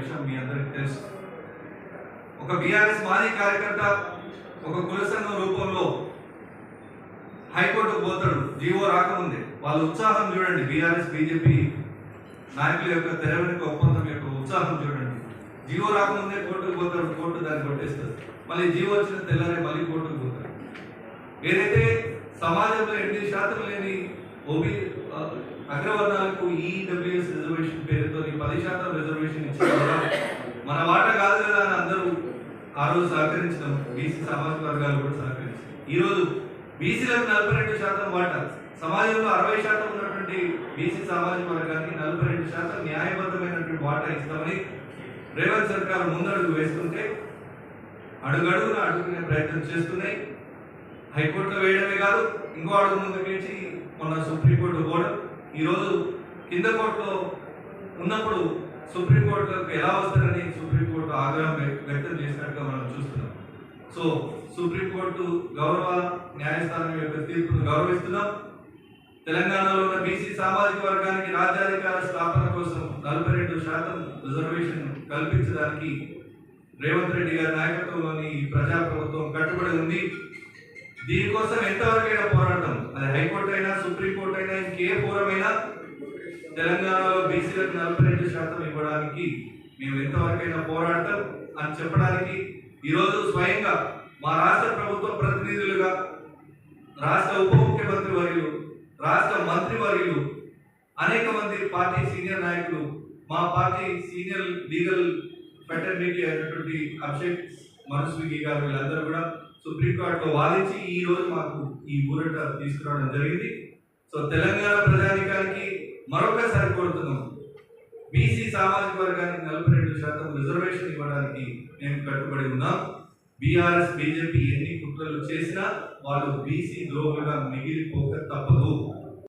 విషయం మీ అందరికి తెలుసు. ఒక బీఆర్ఎస్ మాజీ కార్యకర్త ఒక కుల సంఘం రూపంలో హైకోర్టుకు పోతాడు. జీవో రాకముందే. వాళ్ళ ఉత్సాహం చూడండి బీఆర్ఎస్ బీజేపీ నాయకుల యొక్క తెరవెనుక ఒప్పందం యొక్క ఉత్సాహం చూడండి. జీవో రాకముందే కోర్టుకు పోతాడు కోర్టు దాన్ని కొట్టేస్తుంది. మళ్ళీ జీవో వచ్చిన తెల్లారే మళ్ళీ కోర్టుకు పోతాడు ఏదైతే సమాజంలో ఎనిమిది శాతం లేని ఓబీ అగ్రవర్ణాలకు ఈడబ్ల్యూఎస్ రిజర్వేషన్ పేరుతో పది శాతం రిజర్వేషన్ ఇచ్చిన మన మాట కాదు కదా అని అందరూ ఆ రోజు సహకరించడం. బీసీ సామాజిక వర్గాలు కూడా సహకరించారు ఈరోజు బీసీలకు నలభై రెండు శాతం వాటా. సమాజంలో అరవై శాతం ఉన్నటువంటి బీసీ సామాజిక వర్గానికి నలభై రెండు శాతం న్యాయబద్ధమైనటువంటి వాటా ఇస్తామని రేవంత్ సర్కార్ ముందడుగు వేస్తుంటే అడుగడుగున అడుగునే ప్రయత్నం చేస్తున్నాయి. హైకోర్టులో వేయడమే కాదు ఇంకో అడుగు ముందుకేసి మొన్న సుప్రీంకోర్టు పోవడం. ఈరోజు కింద కోర్టులో ఉన్నప్పుడు సుప్రీంకోర్టులకు ఎలా వస్తారని సుప్రీంకోర్టు ఆగ్రహం వ్యక్తం చేసినట్టుగా మనం చూస్తున్నాం. సో సుప్రీంకోర్టు గౌరవ న్యాయస్థానం యొక్క తీర్పును గౌరవిస్తున్నాం. తెలంగాణలో ఉన్న బీసీ సామాజిక వర్గానికి రాజ్యాధికార స్థాపన కోసం నలభై రెండు శాతం రిజర్వేషన్ కల్పించడానికి రేవంత్ రెడ్డి గారి నాయకత్వంలోని ఈ ప్రజా ప్రభుత్వం కట్టుబడి ఉంది. దీనికోసం ఎంతవరకైనా పోరాటం. అది హైకోర్టు అయినా సుప్రీంకోర్టు అయినా ఇంకే ఫోరమైనా తెలంగాణలో బీసీలకు నలభై రెండు శాతం ఇవ్వడానికి మేము ఎంతవరకైనా పోరాటం అని చెప్పడానికి ఈరోజు స్వయంగా మా రాష్ట్ర ప్రభుత్వ ప్రతినిధులుగా రాష్ట్ర ఉప ముఖ్యమంత్రి వర్యులు రాష్ట్ర మంత్రి వర్యులు అనేక మంది పార్టీ సీనియర్ నాయకులు మా పార్టీ సీనియర్ లీగల్ ఫెటర్నిటీ అయినటువంటి అభిషేక్ మనుస్విగి గారు వీళ్ళందరూ కూడా సుప్రీంకోర్టులో వాదించి ఈ రోజు మాకు ఈ ఊరట తీసుకురావడం జరిగింది. సో తెలంగాణ ప్రజానికానికి మరొకసారి కోరుతున్నాం. బీసీ సామాజిక వర్గానికి నలభై రెండు శాతం రిజర్వేషన్ ఇవ్వడానికి మేము కట్టుబడి ఉన్నాం. బీఆర్ఎస్ బీజేపీ ఎన్ని కుట్రలు చేసినా వాళ్ళు బీసీ ద్రోహులుగా మిగిలిపోక తప్పదు.